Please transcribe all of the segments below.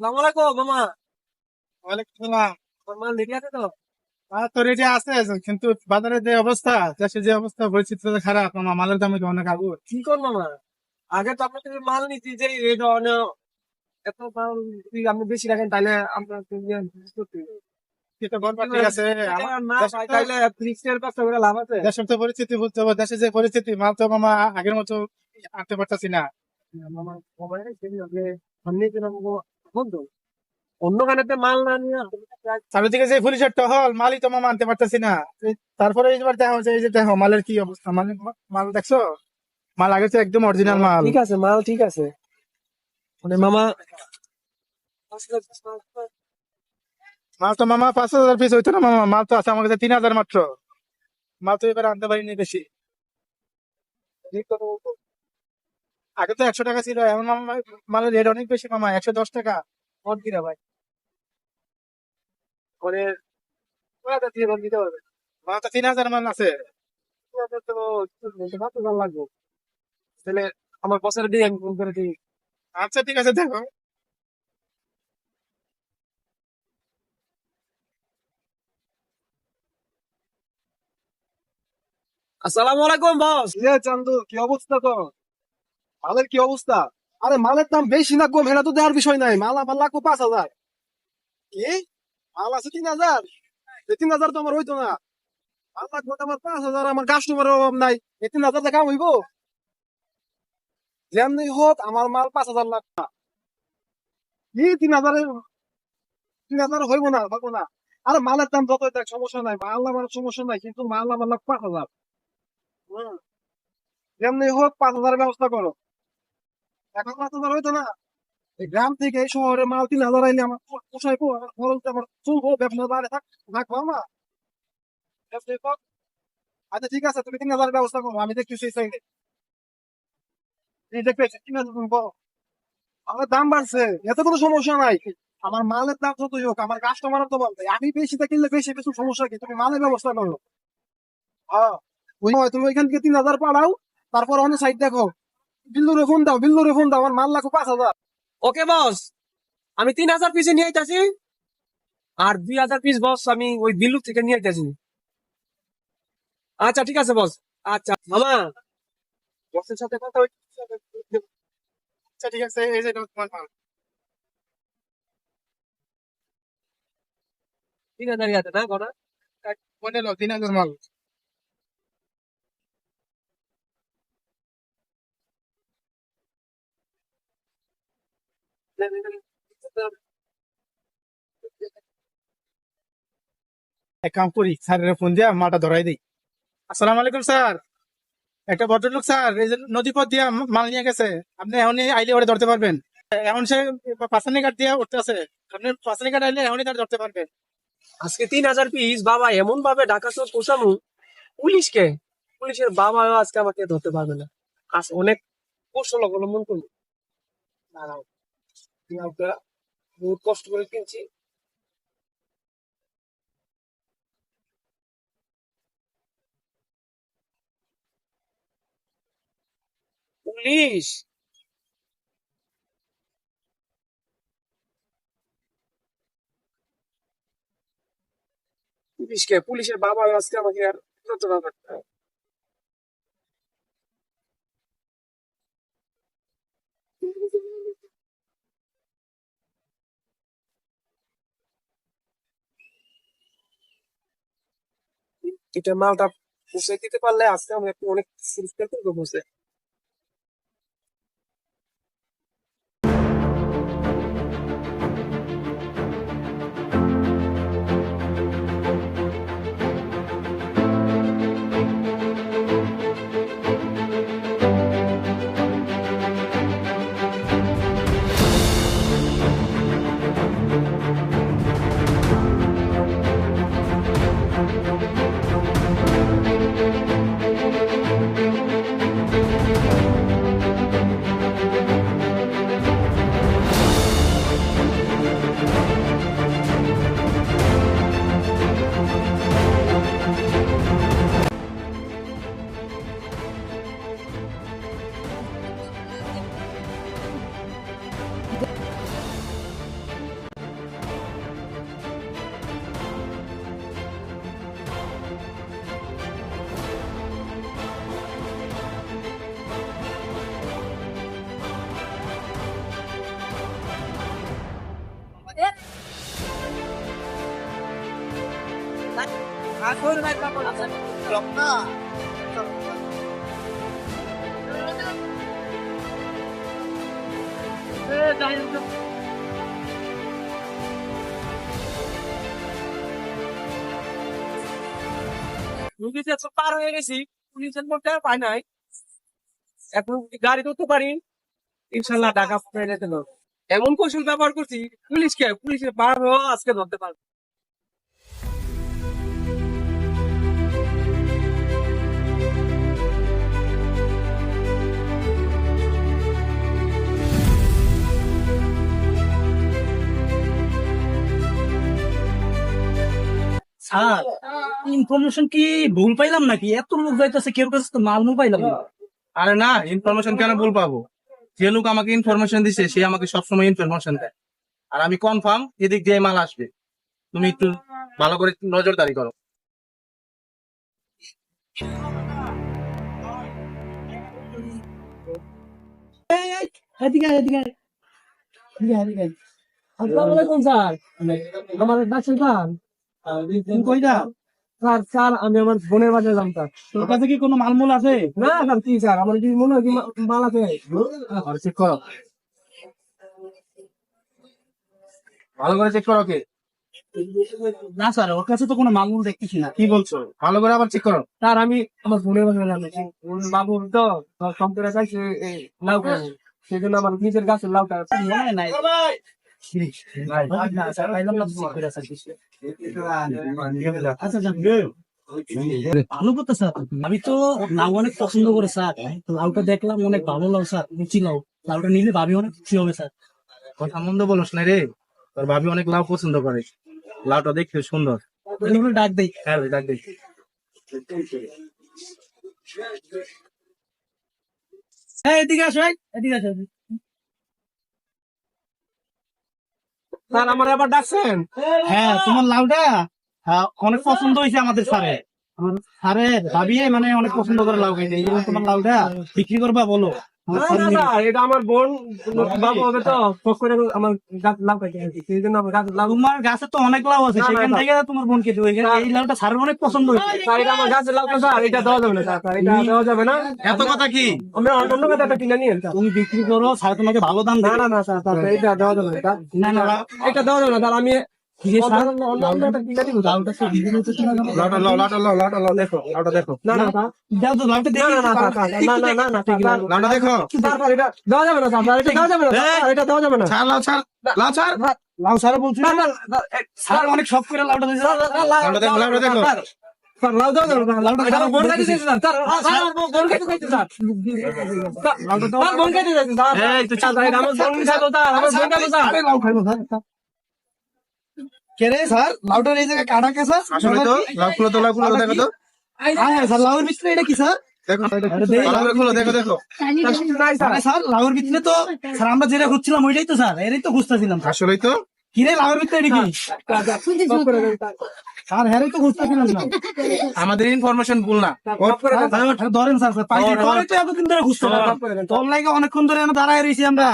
সালাম আলাইকুম মামা। ওয়ালাইকুম সালাম মাল রেডি আছে তো? তো রেডি আছে কিন্তু বাজারের যে অবস্থা দেশের যে অবস্থা পরিস্থিতি তো খারাপ। আমার মালের দাম অনেক আগুন কি কর মামা? আগে তো আপনার মাল নিচ্ছি যে এত যদি আপনি বেশি রাখেন তাহলে আমার তো- দেশের পরিস্থিতি বুঝতে হবে দেশের যে পরিস্থিতি মাল তো মামা আগের মতো আনতে পারতাছি না। মামা অন্য কানেতে মাল না নিয়ে চারিদিকে যে পুলিশের টহল মালই তো মামা আনতে পারতাছি না। তারপরে এইবার দেখো যে এই যে দেখো মালের কি অবস্থা? মাল মাল দেখছ? মাল আগে একদম অরিজিনাল মাল ঠিক আছে মাল ঠিক আছে। মানে মামা মাল তো মামা পাঁচ হাজার পিস হইতো না মামা মাল তো আছে আমার কাছে তিন হাজার মাত্র। মাল তো এবার আনতে পারিনি বেশি। আগে তো একশো টাকা ছিল এখন মালের রেট অনেক বেশি মামা একশো দশ টাকা। কিনা ভাই। মানে দিতে পারবে মাল তিন হাজার মাল আছে। আপনার তো মাত্র দাম লাগবে। তাহলে আমার বছরে দিয়ে আমি ফোন করে দিই। আচ্ছা ঠিক আছে দেখো। আসসালামু আলাইকুম বস চান্দু কি অবস্থা তো মালের কি অবস্থা? আরে মালের দাম বেশি না কম এটা তো দেওয়ার বিষয় নাই। মাল আমার লাগবো পাঁচ হাজার। কি? মাল আছে তিন হাজার? তিন হাজার তো আমার হইতো না। আমার পাঁচ হাজার, আমার কাস্টমারের অভাব নাই। তিন হাজার হইব? যেমনি হোক, আমার মাল পাঁচ হাজার লাখ না। কি তিন হাজারের? তিন হাজার হইব না হইব না। আর মালের দাম যত দেখ সমস্যা নাই। মাল আমার সমস্যা নাই, কিন্তু মাল আমার লাখ পাঁচ হাজার। যেমনি হোক, পাঁচ হাজার ব্যবস্থা করো। গ্রাম থেকে শহরে মাল তিন হাজার আইলে আমার পোষাইবো আমার খরচ আমার চলবো ব্যবসা থাক আমার আচ্ছা ঠিক আছে, তুমি তিন হাজার ব্যবস্থা করো, আমি দেখতেছি এই সাইডে আমার দাম বাড়ছে, এত কোনো সমস্যা নাই। আমার মালের দাম যতই হোক, আমার কাস্টমারের তো বলতে আমি বেশিটা কিনলে বেশি কিছু সমস্যা কি? তুমি মালের ব্যবস্থা করো। হ্যাঁ। তুমি ওইখান থেকে তিন হাজার পাঠাও তারপর অন্য সাইড দেখো। বিল্লুরে ফোন দাও বিল্লুরে ফোন দাও আমার মাল লাগো পাঁচ হাজার। ওকে বস আমি তিন হাজার পিসে নিয়ে আইতাছি। আর দুই হাজার পিস বস আমি ওই বিল্লু থেকে নিয়ে আইতাছি। আচ্ছা ঠিক আছে বস। আচ্ছা মামা। বসের সাথে কথা আচ্ছা ঠিক আছে এই যে তোমার মাল। তিন হাজার আছে না গনা পনেরো তিন হাজার মাল। এক কাম করি, স্যারের ফোন দিয়ে ধরাই দিই। আসসালামু আলাইকুম, স্যার। একটা ভদ্রলোক, স্যার, এই যে নদীপথ দিয়ে মাল নিয়ে গেছে। আপনি আইলে ওরে ধরতে পারবেন। সে কাঠ দিয়ে উঠতে আছে। আপনি কাঠ আইলে তার ধরতে পারবেন। আজকে তিন হাজার পিস, বাবা এমন ভাবে ঢাকা শহর পোষামু। পুলিশকে? পুলিশের বাবা আজকে আমাকে ধরতে পারবে না। আজ অনেক কৌশল অবলম্বন করব। দাঁড়াও। মালটা বহুত কষ্ট করে কিনছি। পুলিশ! পুলিশকে পুলিশের বাবা আজকে আমাকে আর ধরতে পারবে এটা মালটা পৌঁছে দিতে পারলে আজকে আমি একটু অনেক সুস্থ করব বসে রুগী যে পার হয়ে গেছি পুলিশের মধ্যে পাই নাই এখন গাড়ি ধরতে পারি ইনশাল্লাহ ঢাকা পেয়ে যেতে। এমন কৌশল ব্যবহার করছি, পুলিশকে, পুলিশের হয়েও আজকে ধরতে পারব স্যার ইনফরমেশন কি ভুল পাইলাম নাকি? এত লোক যাইতেছে কেউ কাছে তো মাল মূল পাইলাম। না আরে না ইনফরমেশন কেন ভুল পাবো? যে লোক আমাকে ইনফরমেশন দিছে সে আমাকে সবসময় ইনফরমেশন দেয়। আর আমি কনফার্ম এদিক দিয়ে মাল আসবে। তুমি একটু ভালো করে নজরদারি করো। আমার স্যার। তুমি স্যার স্যার আমি আমার বোনের বাজারে যাম স্যার। তোর কাছে কি কোনো মালমূল আছে? না স্যার কি স্যার? আমার কি মনে হয় মাল আছে? আর চেক করো। ভালো করে চেক করো কে না স্যার ওর কাছে তো কোনো মালমূল দেখতেছি না। কি বলছো? ভালো করে আবার চেক করো। স্যার আমি আমার বোনের বাসায় যাম বাবু তো কম্পিউটার চাইছে লাউ খাব। সেই জন্য আমার নিজের গাছের লাউটা মনে নাই আমি তো লাউ অনেক পছন্দ করে স্যার লাউটা দেখলাম অনেক ভালো লাউ স্যার রুচি লাউ লাউটা নিলে ভাবি অনেক খুশি হবে স্যার মন্দ বলোস না রে তোর ভাবি অনেক লাউ পছন্দ করে লাউটা দেখতে সুন্দর ডাক দেই হ্যাঁ দেখ হ্যাঁ এদিকে আসো এদিকে আসো। স্যার আমার আবার ডাকছেন? হ্যাঁ তোমার লাউটা হ্যাঁ, অনেক পছন্দ হয়েছে আমাদের স্যারে আমার স্যারের ভাবি মানে অনেক পছন্দ করে লাউ খাইতে এই জন্য তোমার লাউটা বিক্রি করবা বলো। স্যার। স্যার, এটা আমার বোন বাবু হবে তো শখ করে আমার গাছ লাউ খাইতে আসি। জন্য আমার গাছের লাউ তোমার গাছে তো অনেক লাউ আছে সেখান। থেকে তোমার দেবো এখানে এই লাউটা স্যারের অনেক পছন্দ হয়েছে। স্যার এটা আমার গাছের লাউ স্যার এটা দেওয়া যাবে না স্যার স্যার, এটা দেওয়া যাবে না। এত কথা কি? আমরা অন্য কথা একটা কিনে নিয়ে তুমি বিক্রি করো স্যার তোমাকে ভালো দাম দেবে। না না স্যার স্যার এটা দেওয়া যাবে না এটা না না লাউ- এটা দেওয়া যাবে না স্যার আমি অনেক শখ করে লাউটা দিয়েছে স্যার, স্যার, লাউ- লাউটা দেখো, লাউটা কে রে স্যার? লাউটার এই জায়গায় কাটা কে স্যার? আসলে তো তো লাউ দেখো তো। হ্যাঁ হ্যাঁ, স্যার লাউয়ের ভিতরে এটা কি স্যার? দেখো দেখি। ভালো করে খুলো দেখো দেখো। নাই, স্যার। আরে স্যার লাউয়ের ভিতরে তো স্যার আমরা যেটা খুঁজছিলাম ওইটাই তো স্যার এরই তো খুঁজতেছিলাম আসলেই তো। কি? রে লাউয়ের ভিতরে এটা হ্যাঁ না আমাদের ইনফরমেশন ভুল না। স্যার। স্যার, ধরেন। স্যার তোরে লাগে অনেকক্ষণ ধরে আমরা দাঁড়ায় রয়েছি আমরা।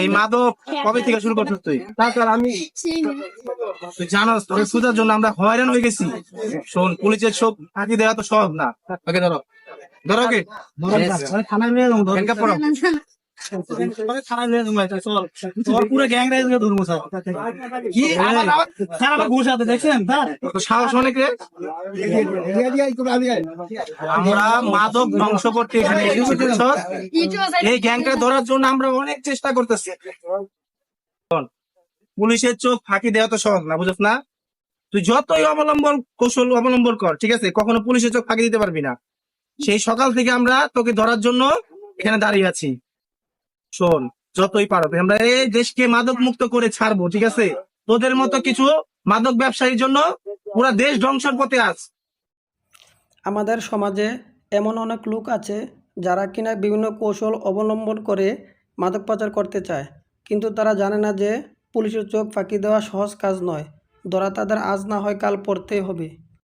এই মাদক কবে থেকে শুরু করছিস তুই? আমি তুই জানোস তোর সুদার জন্য আমরা হয়রান হয়ে গেছি। শোন পুলিশের সব ফাঁকি দেওয়া তো সহজ না। ওকে ধরো। ধরো ওকে থানায় নিয়ে যাব আমরা মাদক ধ্বংস করতে এখানে এই গ্যাংটা ধরার জন্য আমরা অনেক চেষ্টা করতেছি। পুলিশের চোখ ফাঁকি দেওয়া তো সহজ না, বুঝছ না? তুই যতই অবলম্বন, কৌশল অবলম্বন কর, ঠিক আছে? কখনো পুলিশের চোখ ফাঁকি দিতে পারবি না। সেই সকাল থেকে আমরা তোকে ধরার জন্য এখানে দাঁড়িয়ে আছি। শোন যতই পারো আমরা এই দেশকে মাদক মুক্ত করে ছাড়বো, ঠিক আছে? তোদের মতো কিছু মাদক ব্যবসায়ীর জন্য পুরা দেশ ধ্বংসের পথে আস আমাদের সমাজে এমন অনেক লোক আছে যারা কিনা বিভিন্ন কৌশল অবলম্বন করে মাদক পাচার করতে চায়। কিন্তু তারা জানে না যে পুলিশের চোখ ফাঁকি দেওয়া সহজ কাজ নয়। ধরা তাদের আজ না হয় কাল পড়তেই হবে।